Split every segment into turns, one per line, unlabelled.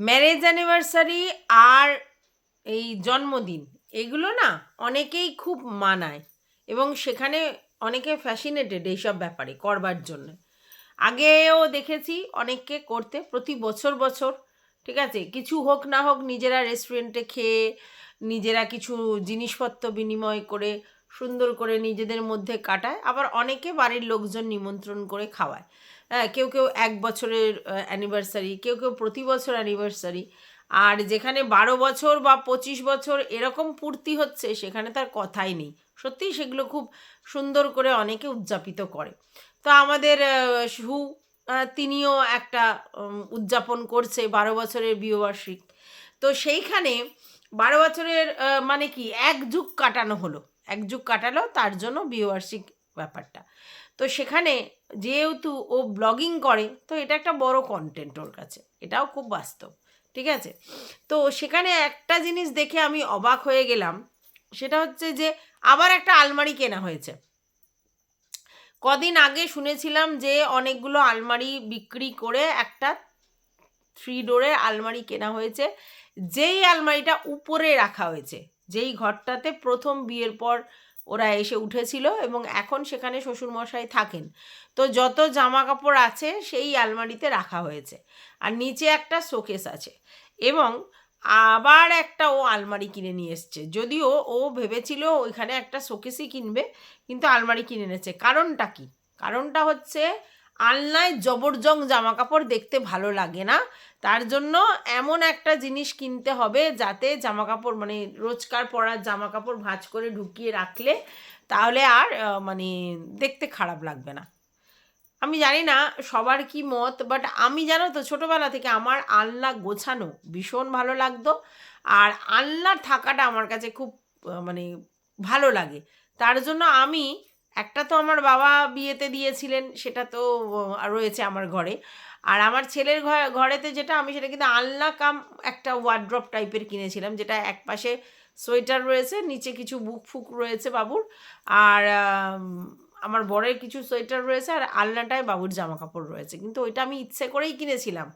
Marriage anniversary আর এই জন্মদিন, এগুলো না অনেকেই খুব মানায় এবং সেখানে অনেকে ফ্যাসিনেটেড এইসব ব্যাপারে করবার জন্য। আগেও দেখেছি অনেককে করতে প্রতি বছর বছর, ঠিক আছে? কিছু হোক না হোক নিজেরা রেস্টুরেন্টে খেয়ে নিজেরা কিছু জিনিসপত্র বিনিময় করে সুন্দর করে নিজেদের মধ্যে কাটায়, আবার অনেকে বাড়ির লোকজন নিমন্ত্রণ করে খাওয়ায়। হ্যাঁ কেউ কেউ এক বছরের অ্যানিভার্সারি কেউ কেউ প্রতি বছর অ্যানিভার্সারি আর যেখানে বারো বছর বা পঁচিশ বছর এরকম পূর্তি হচ্ছে, সেখানে তার কথাই নেই। সত্যিই সেগুলো খুব সুন্দর করে অনেকে উদযাপিত করে। তো আমাদের সু তিনিও একটা উদযাপন করছে বারো বছরের বিয়েবার্ষিক তো সেইখানে বারো বছরের মানে কি, এক যুগ কাটানো হলো। এক যুগ কাটালো, তার জন্য বিয়েবার্ষিক ব্যাপারটা। তো সেখানে যেহেতু ও ব্লগিং করে, তো এটা একটা বড় কন্টেন্ট ওর কাছে। এটাও খুব বাস্তব, ঠিক আছে? তো সেখানে একটা জিনিস দেখে আমি অবাক হয়ে গেলাম, সেটা হচ্ছে যে আবার একটা আলমারি কেনা হয়েছে। কদিন আগে শুনেছিলাম যে অনেকগুলো আলমারি বিক্রি করে একটা থ্রি ডোরের আলমারি কেনা হয়েছে, যেই আলমারিটা উপরে রাখা হয়েছে। যেই ঘরটাতে প্রথম বিয়ের পর ওরা এসে উঠেছিল এবং এখন সেখানে শ্বশুরমশাই থাকেন। তো যত জামা কাপড় আছে সেই আলমারিতে রাখা হয়েছে আর নিচে একটা শোকেস আছে এবং আবার একটা ও আলমারি কিনে নিয়ে এসছে। যদিও ও ভেবেছিল ওইখানে একটা শোকেসই কিনবে, কিন্তু আলমারি কিনে এনেছে। কারণটা কি? কারণটা হচ্ছে আলনায় জবরজং জামা কাপড় দেখতে ভালো লাগে না। তার জন্য এমন একটা জিনিস কিনতে হবে যাতে জামা কাপড় মানে রোজকার পরার জামা কাপড় ভাঁজ করে ঢুকিয়ে রাখলে তাহলে আর মানে দেখতে খারাপ লাগবে না। আমি জানি না সবার কি মত বাট আমি জানো তো ছোটোবেলা থেকে আমার আলনা গোছানো ভীষণ ভালো লাগতো। আর আলনার থাকাটা আমার কাছে খুব মানে ভালো লাগে। তার জন্য আমি একটা তো আমার বাবা বিয়েতে দিয়েছিলেন, সেটা তো রয়েছে আমার ঘরে। আর আমার ছেলের ঘর ঘরেতে যেটা, আমি সেটা কিন্তু আলনা কাম একটা ওয়ার্ড্রপ টাইপের কিনেছিলাম, যেটা এক পাশে সোয়েটার রয়েছে, নিচে কিছু বুক ফুক রয়েছে বাবুর। আর আমার বরের কিছু সোয়েটার রয়েছে, আর আলনাটায় বাবুর জামা কাপড় রয়েছে। কিন্তু ওইটা আমি ইচ্ছে করেই কিনেছিলাম।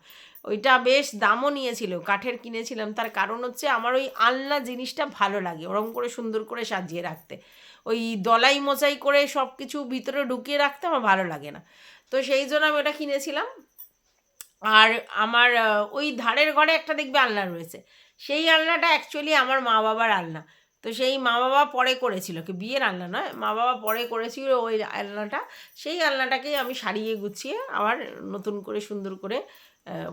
ওইটা বেশ দামও নিয়েছিল, কাঠের কিনেছিলাম। তার কারণ হচ্ছে আমার ওই আলনা জিনিসটা ভালো লাগে ওরকম করে সুন্দর করে সাজিয়ে রাখতে। ওই দলাই মোচাই করে সব কিছু ভিতরে ঢুকিয়ে রাখতে আমার ভালো লাগে না। তো সেই জন্য আমি ওটা কিনেছিলাম। আর আমার ওই ধারের ঘরে একটা দেখবে আলনা রয়েছে। সেই আলনাটা অ্যাকচুয়ালি আমার মা বাবার আলনা। তো সেই মা বাবা পরে করেছিল কি, বিয়ের আলনা নয়, মা বাবা পরে করেছিল ওই আলনাটা। সেই আলনাটাকেই আমি সারিয়ে গুছিয়ে আবার নতুন করে সুন্দর করে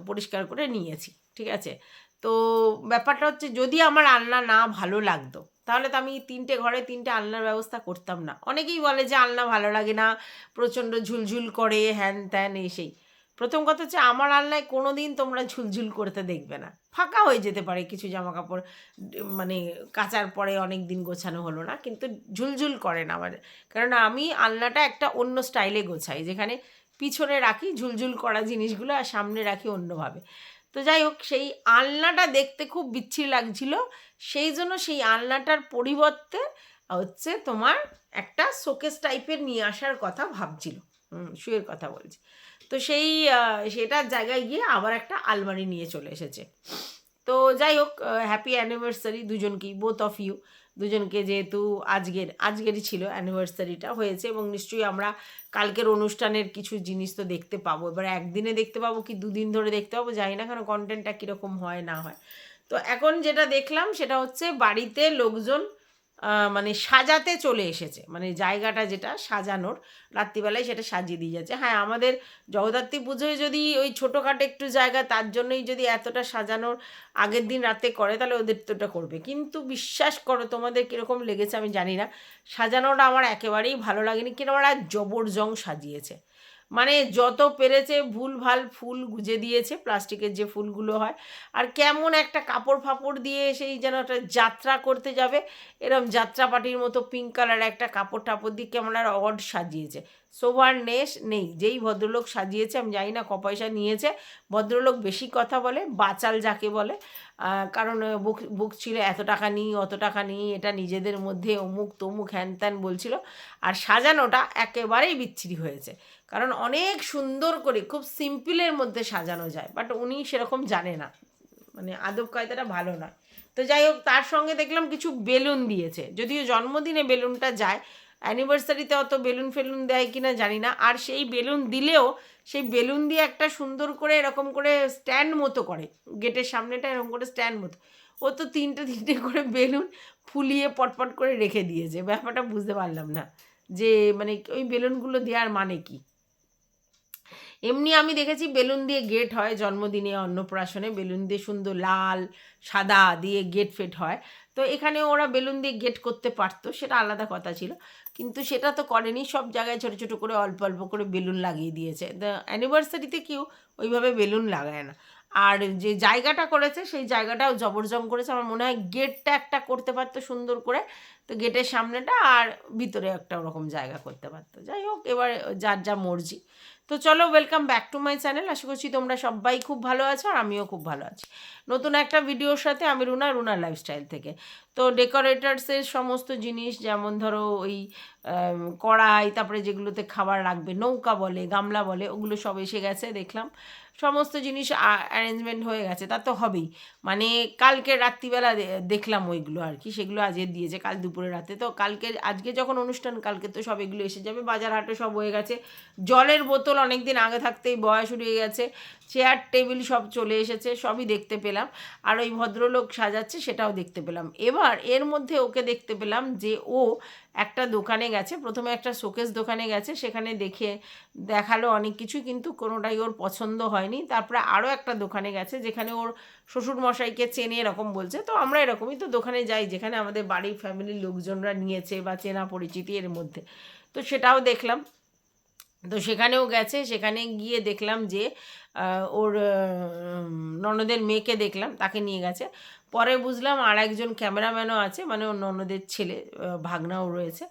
পরিষ্কার করে নিয়েছি, ঠিক আছে? তো ব্যাপারটা হচ্ছে যদি আমার আলনা না ভালো লাগতো তাহলে তো আমি তিনটে ঘরে তিনটে আলনার ব্যবস্থা করতাম না। অনেকেই বলে যে আলনা ভালো লাগে না, প্রচণ্ড ঝুলঝুল করে, হ্যান ত্যান এসেই প্রথম কথা হচ্ছে আমার আলনায় কোনো দিন তোমরা ঝুলঝুল করতে দেখবে না। ফাঁকা হয়ে যেতে পারে কিছু জামা কাপড় মানে কাচার পরে অনেক দিন গোছানো হলো না, কিন্তু ঝুলঝুল করে না আমার। কারণ আমি আলনাটা একটা অন্য স্টাইলে গোছাই, যেখানে পিছনে রাখি ঝুলঝুল করা জিনিসগুলো আর সামনে রাখি অন্যভাবে। তো যাই হোক, সেই আলনাটা দেখতে খুব বিচ্ছিরি লাগছিল। সেই জন্য সেই আলনাটার পরিবর্তে হচ্ছে তোমার একটা শোকেস টাইপের নিয়ে আসার কথা ভাবছিল। শুয়ের কথা বলছি। তো সেই সেটার জায়গায় গিয়ে আবার একটা আলমারি নিয়ে চলে এসেছে। তো যাই হোক হ্যাপি অ্যানিভার্সারি দুজনকেই বোথ অফ ইউ দুজনকে যেহেতু আজকের, আজকেরই ছিল অ্যানিভার্সারিটা হয়েছে এবং নিশ্চয়ই আমরা কালকের অনুষ্ঠানের কিছু জিনিস তো দেখতে পাবো। এবার একদিনে দেখতে পাবো কি দুদিন ধরে দেখতে পাবো জানি না কারণ কন্টেন্টটা কীরকম হয় না হয়। তো এখন যেটা দেখলাম সেটা হচ্ছে বাড়িতে লোকজন মানে সাজাতে চলে এসেছে। মানে জায়গাটা যেটা সাজানোর, রাত্রিবেলায় সেটা সাজিয়ে দিয়ে যাচ্ছে। হ্যাঁ আমাদের জগদ্ধাত্রী পুজোয় যদি ওই ছোটোখাটো একটু জায়গা, তার জন্যই যদি এতটা সাজানোর আগের দিন রাতে করে, তাহলে ওদের তো ওটা করবে। কিন্তু বিশ্বাস করো, তোমাদের কীরকম লেগেছে আমি জানি না। সাজানোটা আমার একেবারেই ভালো লাগেনি। কিনা ওরা জবরজং সাজিয়েছে। মানে যত পেরেছে ভুল ভালো ফুল গুজে দিয়েছে, প্লাস্টিকের যে ফুলগুলো হয়। আর কেমন একটা কাপড় ফাপড় দিয়ে সেই যেন একটা যাত্রা করতে যাবে। এরম যাত্রা পার্টির মতো পিঙ্ক কালার একটা কাপড় টাপড় দিয়ে কেমন আর অড সাজিয়েছে। শোভার নেশ নেই। যেই ভদ্রলোক সাজিয়েছে, আমি জানি না ক পয়সা নিয়েছে, ভদ্রলোক বেশি কথা বলে, বাচাল যাকে বলে কারণ বুক বুক ছিল এত টাকা নিই, অত টাকা নিই, এটা নিজেদের মধ্যে অমুক তমুক হ্যান ত্যান বলছিল। আর সাজানোটা একেবারেই বিচ্ছিরি হয়েছে। কারণ অনেক সুন্দর করে, খুব সিম্পলের মধ্যে সাজানো যায়, বাট উনি সেরকম জানে না। মানে আদব কায়দাটা ভালো নয়। তো যাই হোক, তার সঙ্গে দেখলাম কিছু বেলুন দিয়েছে। যদিও জন্মদিনে বেলুনটা যায় অ্যানিভার্সারিতে অত বেলুন ফেলুন দেয় কিনা জানি না। আর সেই বেলুন দিলেও সেই বেলুন দিয়ে একটা সুন্দর করে এরকম করে স্ট্যান্ড মতো করে। গেটের সামনেটা এরকম করে স্ট্যান্ড মতো। ও তো তিনটে তিনটে করে বেলুন ফুলিয়ে পটপট করে রেখে দিয়েছে। ব্যাপারটা বুঝতে পারলাম না যে মানে ওই বেলুনগুলো দেওয়ার মানে কি। এমনি আমি দেখেছি বেলুন দিয়ে গেট হয়, জন্মদিনে, অন্নপ্রাশনে বেলুন দিয়ে সুন্দর লাল, সাদা দিয়ে গেট ফেট হয়। তো এখানে ওরা বেলুন দিয়ে গেট করতে পারতো, সেটা আলাদা কথা ছিল। কিন্তু সেটা তো করেনি, সব জায়গায় ছোটো ছোটো করে অল্প অল্প করে বেলুন লাগিয়ে দিয়েছে। অ্যানিভার্সারিতে কেউ ওইভাবে বেলুন লাগায় না। আর যে জায়গাটা করেছে, সেই জায়গাটাও জবরজম করেছে। আমার মনে হয় গেটটা একটা করতে পারতো সুন্দর করে। তো গেটের সামনেটা আর ভিতরে একটা ওরকম জায়গা করতে পারতো। যাই হোক, এবার যার যা মর্জি। তো চলো welcome back to my channel আশা করছি তোমরা সবাই খুব ভালো আছো আর আমিও খুব ভালো আছি। নতুন একটা ভিডিওর সাথে আমি রুনা রুনার লাইফস্টাইল থেকে। তো ডেকোরেটার্সের সমস্ত জিনিস, যেমন ধরো ওই কড়াই, তারপরে যেগুলোতে খাবার রাখবে, নৌকা বলে, গামলা বলে, ওগুলো সব এসে গেছে, দেখলাম। সমস্ত জিনিস অ্যারেঞ্জমেন্ট হয়ে গেছে, তা তো হবেই। মানে কালকে রাত্রিবেলা দেখলাম ওইগুলো আর কি, সেগুলো আজকে দিয়েছে, কাল দুপুরে রাতে। তো কালকে, আজকে যখন অনুষ্ঠান, কালকে তো সব এগুলো এসে যাবে। বাজার হাটে সব হয়ে গেছে। জলের বোতল অনেক দিন আগে থাকতেই বয়স উড়িয়ে গেছে। চেয়ার টেবিল সব চলে এসেছে, সবই দেখতে পেলাম। আর ওই ভদ্রলোক সাজাচ্ছে, সেটাও দেখতে পেলাম। এবার এর মধ্যে ওকে দেখতে পেলাম যে ও একটা দোকানে গেছে, প্রথমে একটা শোকেস দোকানে গেছে, সেখানে দেখে দেখাল অনেক কিছু, কিন্তু কোনোটাই ওর পছন্দ হয়নি। তারপরে আরও একটা দোকানে গেছে, যেখানে ওর শ্বশুর মশাইকে চেনে এরকম বলছে। তো আমরা এরকমই তো দোকানে যাই, যেখানে আমাদের বাড়ির ফ্যামিলির লোকজনরা নিয়েছে বা চেনা পরিচিতি এর মধ্যে। তো সেটাও দেখলাম। তো সেখানেও গেছে, সেখানে গিয়ে দেখলাম যে ওর ননদের মেয়েকে দেখলাম, তাকে নিয়ে গেছে। পরে বুঝলাম আর একজন ক্যামেরাম্যানও আছে মানে ওর ননদের ছেলে ভাগনাও রয়েছে।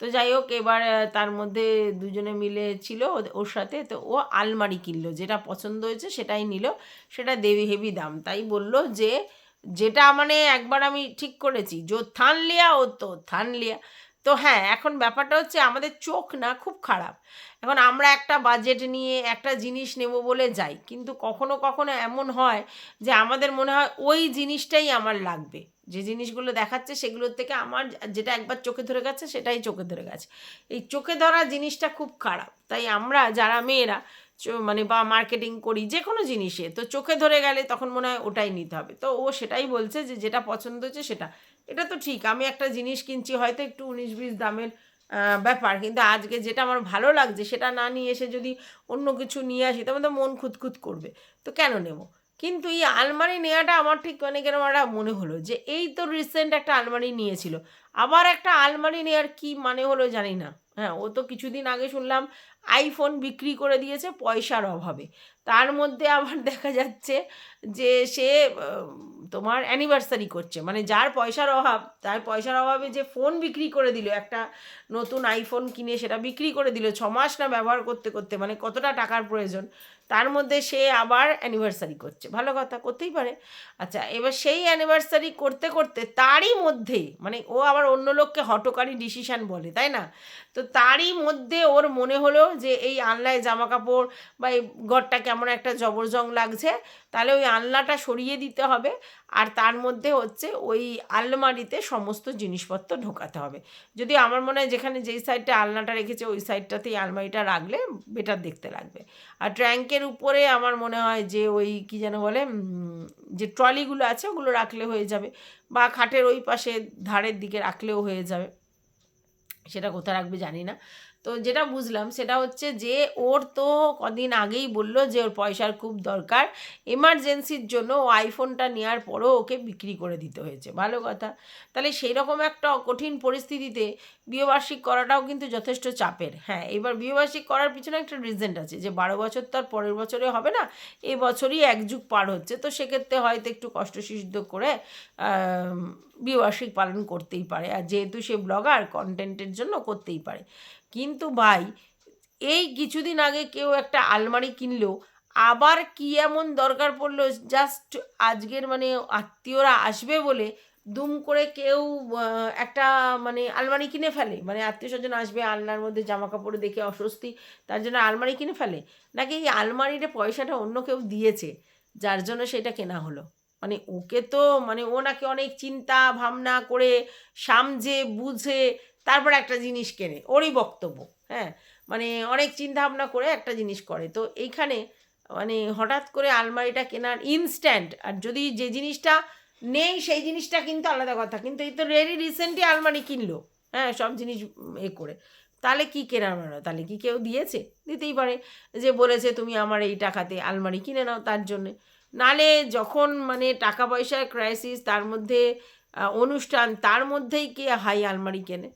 তো যাই হোক, এবার তার মধ্যে দুজনে মিলে ছিল ওর সাথে। তো ও আলমারি কিনলো, যেটা পছন্দ হয়েছে সেটাই নিল। সেটা দেবী হেভি দাম। তাই বলল যে, যেটা মানে একবার আমি ঠিক করেছি, যো থান লিয়া ও তো থান লিয়া তো হ্যাঁ এখন ব্যাপারটা হচ্ছে আমাদের চোখ না খুব খারাপ। এখন আমরা একটা বাজেট নিয়ে একটা জিনিস নেব বলে যাই, কিন্তু কখনো কখনো এমন হয় যে আমাদের মনে হয় ওই জিনিসটাই আমার লাগবে। যে জিনিসগুলো দেখাচ্ছে সেগুলোর থেকে আমার যেটা একবার চোখে ধরে গেছে সেটাই চোখে ধরে গেছে। এই চোখে ধরা জিনিসটা খুব খারাপ। তাই আমরা যারা মেয়েরা মানে বা মার্কেটিং করি যে কোনো জিনিসে, তো চোখে ধরে গেলে তখন মনে হয় ওটাই নিতে হবে। তো ও সেটাই বলছে যে যেটা পছন্দ হচ্ছে সেটা। এটা তো ঠিক, আমি একটা জিনিস কিনছি, হয়তো একটু উনিশ বিশ দামের ব্যাপার। কিন্তু আজকে যেটা আমার ভালো লাগছে, সেটা না নিয়ে এসে যদি অন্য কিছু নিয়ে আসি তখন তো মন খুঁতখুত করবে। তো কেন নেব? কিন্তু এই আলমারি নেওয়াটা আমার ঠিক মানে কেন একটা মনে হলো যে, এই তো রিসেন্ট একটা আলমারি নিয়েছিল। আবার একটা আলমারি নেওয়ার কি মানে হলো জানি না। হ্যাঁ ও তো কিছুদিন আগে শুনলাম আইফোন বিক্রি করে দিয়েছে, পয়সার অভাবে। তার মধ্যে আবার দেখা যাচ্ছে যে সে তোমার অ্যানিভার্সারি করছে। মানে যার পয়সার অভাব, তার পয়সার অভাবে যে ফোন বিক্রি করে দিল, একটা নতুন আইফোন কিনে সেটা বিক্রি করে দিল, ছ মাস না ব্যবহার করতে করতে মানে কতটা টাকার প্রয়োজন, তার মধ্যে সে আবার অ্যানিভার্সারি করছে। ভালো কথা, করতেই পারে। আচ্ছা এবার সেই অ্যানিভার্সারি করতে করতে তারই মধ্যে মানে ও আবার অন্য লোককে হটকারী ডিসিশন বলে, তাই না? তো তারই মধ্যে ওর মনে হলো যে এই আনলায় জামা কাপড় বা এই ঘরটা কেমন একটা জবরজং লাগছে, তাহলে ওই আলনাটা সরিয়ে দিতে হবে। আর তার মধ্যে হচ্ছে ওই আলমারিতে সমস্ত জিনিসপত্র ঢোকাতে হবে। যদি আমার মনে হয় যেখানে যেই সাইডটা আলনাটা রেখেছে, ওই সাইডটাতেই আলমারিটা রাখলে বেটার দেখতে লাগবে। আর ট্র্যাঙ্কের উপরে আমার মনে হয় যে ওই কি যেন বলে যে ট্রলিগুলো আছে ওগুলো রাখলে হয়ে যাবে, বা খাটের ওই পাশে ধারের দিকে রাখলেও হয়ে যাবে। সেটা কোথায় রাখবে জানি না। তো যেটা বুঝলাম সেটা হচ্ছে যে ওর তো কদিন আগেই বলল যে ওর পয়সার খুব দরকার। এমার্জেন্সির জন্য ও আইফোনটা নেওয়ার পরও ওকে বিক্রি করে দিতে হয়েছে। ভালো কথা। তাহলে সেই রকম একটা কঠিন পরিস্থিতিতে বিয়েবার্ষিক করাটাও কিন্তু যথেষ্ট চাপের। হ্যাঁ এবার বিয়েবার্ষিক করার পিছনে একটা রিজেন্ট আছে যে বারো বছর তো আর পরের বছরে হবে না, এ বছরই এক যুগ পার হচ্ছে। তো সেক্ষেত্রে হয়তো একটু কষ্টসিদ্ধ করে বিয়েবার্ষিক পালন করতেই পারে। আর যেহেতু সে ব্লগার কন্টেন্টের জন্য করতেই পারে। কিন্তু ভাই, এই কিছুদিন আগে কেউ একটা আলমারি কিনলো, আবার কি এমন দরকার পড়ল জাস্ট আজকের মানে আত্মীয়রা আসবে বলে দুম করে কেউ একটা মানে আলমারি কিনে ফেলে? মানে আত্মীয় স্বজন আসবে, আলনার মধ্যে জামা কাপড় দেখে অস্বস্তি, তার জন্য আলমারি কিনে ফেলে? নাকি এই আলমারিটা পয়সাটা অন্য কেউ দিয়েছে, যার জন্য সেটা কেনা হলো? মানে ওকে তো মানে ও নাকি অনেক চিন্তা ভাবনা করে সামজে বুঝে তারপর একটা জিনিস কেনে, ওরই বক্তব্য হ্যাঁ? মানে অনেক চিন্তা ভাবনা করে একটা জিনিস করে। তো এইখানে মানে হঠাৎ করে আলমারিটা কেনার ইনস্ট্যান্ট আর যদি যে জিনিসটা নেই, সেই জিনিসটা কিন্তু আলাদা কথা। কিন্তু এই তো রেডি রিসেন্টলি আলমারি কিনলো হ্যাঁ? সব জিনিস এ করে। তাহলে কি কেনার মানে? তাহলে কি কেউ দিয়েছে? দিতেই পারে। যে বলেছে, তুমি আমার এই টাকাতে আলমারি কিনে নাও তার জন্যে। নালে যখন মানে টাকা পয়সার ক্রাইসিস তার মধ্যে অনুষ্ঠান, তার মধ্যেই কে হাই আলমারি কেনে?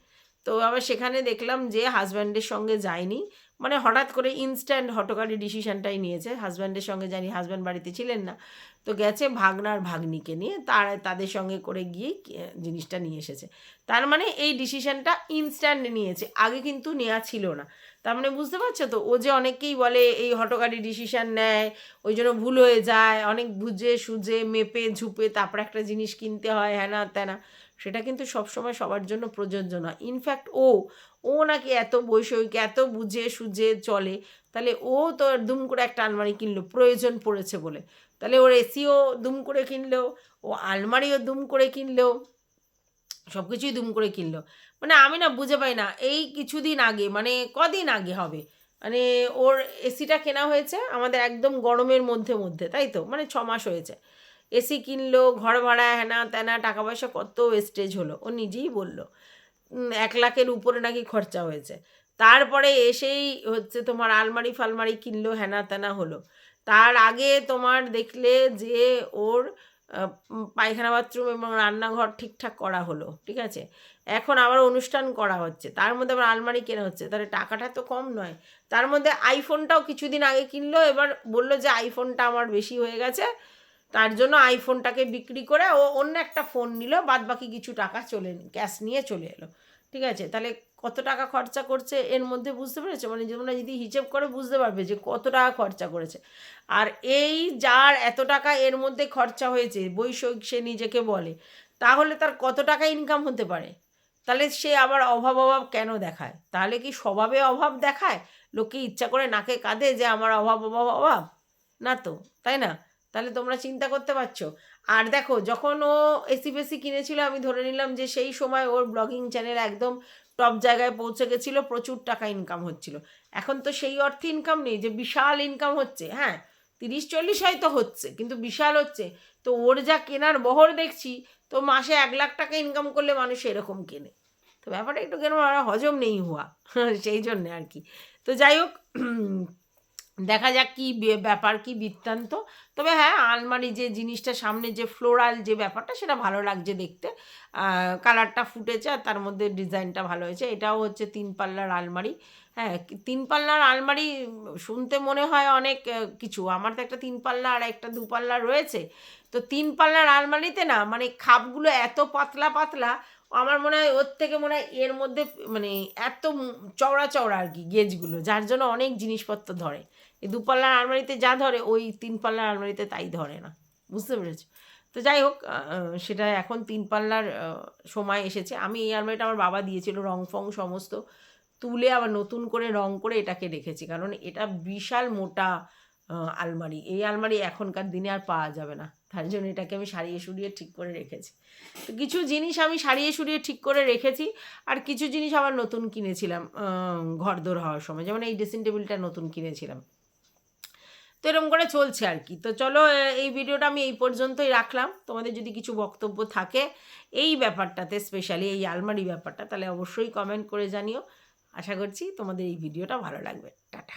তো আবার সেখানে দেখলাম যে হাজব্যান্ডের সঙ্গে যায়নি। মানে হঠাৎ করে ইনস্ট্যান্ট হটকারি ডিসিশানটাই নিয়েছে। হাজব্যান্ডের সঙ্গে জানি হাজব্যান্ড বাড়িতে ছিলেন না। তো গেছে ভাগনার ভাগ্নিকে নিয়ে। তার, তাদের সঙ্গে করে গিয়েই কি- জিনিসটা নিয়ে এসেছে। তার মানে এই ডিসিশানটা ইনস্ট্যান্ট নিয়েছে। আগে কিন্তু নেওয়া ছিল না। তার মানে বুঝতে পারছ তো? ও যে অনেকেই বলে এই হটকারি ডিসিশান নেয়, ওই জন্য ভুল হয়ে যায়, অনেক বুঝে সুঝে মেপে ঝুপে তারপর একটা জিনিস কিনতে হয় হ্যানা ত্যানা সেটা কিন্তু সবসময় সবার জন্য প্রযোজ্য না ইনফ্যাক্ট ও ও নাকি এত বৈষয়িক, এত বুঝে সুঝে চলে, তাহলে ও তো দুম করে একটা আলমারি কিনলো, প্রয়োজন পড়েছে বলে। তাহলে ওর এসিও দুম করে কিনলো, ও আলমারিও দুম করে কিনলো সব কিছুই দুম করে কিনলো। মানে আমি না বুঝে পাই না, এই কিছুদিন আগে মানে কদিন আগে হবে মানে ওর এসিটা কেনা হয়েছে আমাদের একদম গরমের মধ্যে মধ্যে, তাই তো? মানে ছ মাস হয়েছে। এসি কিনলো, ঘর ভাড়া হ্যানা ত্যানা টাকা পয়সা কত ওয়েস্টেজ হলো। ও নিজেই বলল এক লাখের উপরে নাকি খরচা হয়েছে। তারপরে এসেই হচ্ছে তোমার আলমারি ফালমারি কিনলো হ্যানা ত্যানা হলো। তার আগে তোমার দেখলে যে ওর পায়খানা বাথরুম এবং রান্নাঘর ঠিকঠাক করা হলো, ঠিক আছে? এখন আবার অনুষ্ঠান করা হচ্ছে। তার মধ্যে আবার আলমারি কেনা হচ্ছে। তাহলে টাকাটা তো কম নয়। তার মধ্যে আইফোনটাও কিছুদিন আগে কিনলো, এবার বলল যে আইফোনটা আমার বেশি হয়ে গেছে। তার জন্য আইফোনটাকে বিক্রি করে ও অন্য একটা ফোন নিল বাদ বাকি কিছু টাকা চলে ক্যাশ নিয়ে চলে এলো। ঠিক আছে? তাহলে কত টাকা খরচা করছে এর মধ্যে বুঝতে পেরেছ? মানে তোমরা যদি হিসেব করে বুঝতে পারবে যে কত টাকা খরচা করেছে। আর এই যার এত টাকা এর মধ্যে খরচা হয়েছে, বৈষয়িক সে নিজেকে বলে, তাহলে তার কত টাকা ইনকাম হতে পারে? তাহলে সে আবার অভাব অভাব কেন দেখায়? তাহলে কি স্বভাবে অভাব দেখায়? লোকে ইচ্ছা করে নাকে কাঁদে যে আমার অভাব অভাব অভাব? না তো, তাই না? তাহলে তোমরা চিন্তা করতে পারছ। আর দেখো, যখন ও এসি বেসি কিনেছিল, আমি ধরে নিলাম যে সেই সময় ওর ব্লগিং চ্যানেল একদম টপ জায়গায় পৌঁছে গেছিল, প্রচুর টাকা ইনকাম হচ্ছিল। এখন তো সেই অর্থে ইনকাম নেই, যে বিশাল ইনকাম হচ্ছে হ্যাঁ? তিরিশ, চল্লিশ হয়তো হচ্ছে, কিন্তু বিশাল হচ্ছে। তো ওর যা কেনার বহর দেখছি, তো মাসে এক লাখ টাকা ইনকাম করলে মানুষ এরকম কেনে। তো ব্যাপারটা একটু কেন হজম নেই হওয়া সেই জন্যে আর কি। তো যাই হোক দেখা যাক কি ব্যাপার, কি বৃত্তান্ত। তবে হ্যাঁ আলমারি যে জিনিসটা, সামনে যে ফ্লোরাল যে ব্যাপারটা, সেটা ভালো লাগছে দেখতে। কালারটা ফুটেছে আর তার মধ্যে ডিজাইনটা ভালো হয়েছে। এটাও হচ্ছে তিন পাল্লার আলমারি। হ্যাঁ তিন পাল্লার আলমারি শুনতে মনে হয় অনেক কিছু। আমার তো একটা তিন পাল্লা আর একটা দু পাল্লা রয়েছে। তো তিন পাল্লার আলমারিতে না মানে খাপগুলো এত পাতলা পাতলা, আমার মনে হয় ওর থেকে মনে হয় এর মধ্যে মানে এত চওড়া চওড়া আর কি গেজগুলো, যার জন্য অনেক জিনিসপত্র ধরে। এই দু পাল্লার আলমারিতে যা ধরে, ওই তিন পাল্লার আলমারিতে তাই ধরে না। বুঝতে পেরেছ? তো যাই হোক সেটা এখন তিন পাল্লার সময় এসেছে। আমি এই আলমারিটা আমার বাবা দিয়েছিল, রং ফং সমস্ত। তুলে আবার নতুন করে রং করে এটাকে রেখেছি, কারণ এটা বিশাল মোটা আলমারি। এই আলমারি এখনকার দিনে আর পাওয়া যাবে না। তার জন্য এটাকে আমি সারিয়ে সুরিয়ে ঠিক করে রেখেছি। তো কিছু জিনিস আমি সারিয়ে সুরিয়ে ঠিক করে রেখেছি, আর কিছু জিনিস আবার নতুন কিনেছিলাম ঘর হওয়ার সময়। যেমন এই ড্রেসিং টেবিলটা নতুন কিনেছিলাম। তো এরকম করে চলছে আর কি। তো চলো এই ভিডিওটা আমি এই পর্যন্তই রাখলাম। তোমাদের যদি কিছু বক্তব্য থাকে এই ব্যাপারটাতে স্পেশালি এই আলমারি ব্যাপারটা, তাহলে অবশ্যই কমেন্ট করে জানিও। আশা করছি তোমাদের এই ভিডিওটা ভালো লাগবে। টাটা।